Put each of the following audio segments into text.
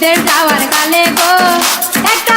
বিদেশ যাওয়ার কালে গো একটা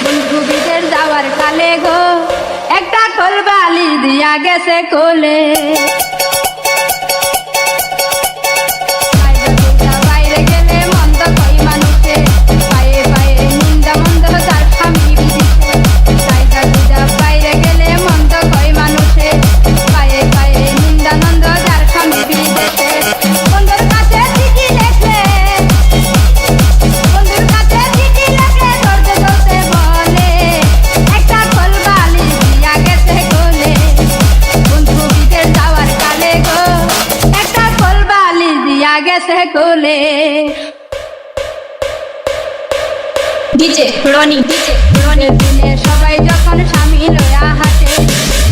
ফুলকপিদের যাওয়ার কালে গো একটা খোল বালি দিয়া গেছে কোলে গেছে ডিজে রনি ডিজে রনি। দিনে সবাই যখন স্বামী লয়া হাতে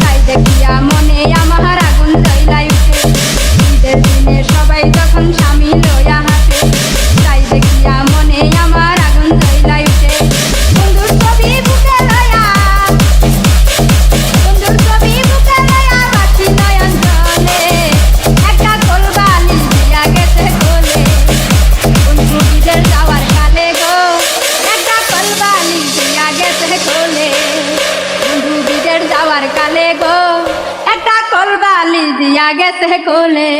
তাই দেখিয়া মনে আমার আগুন জ্বলাই উঠে। দিনে दिया गैस खोले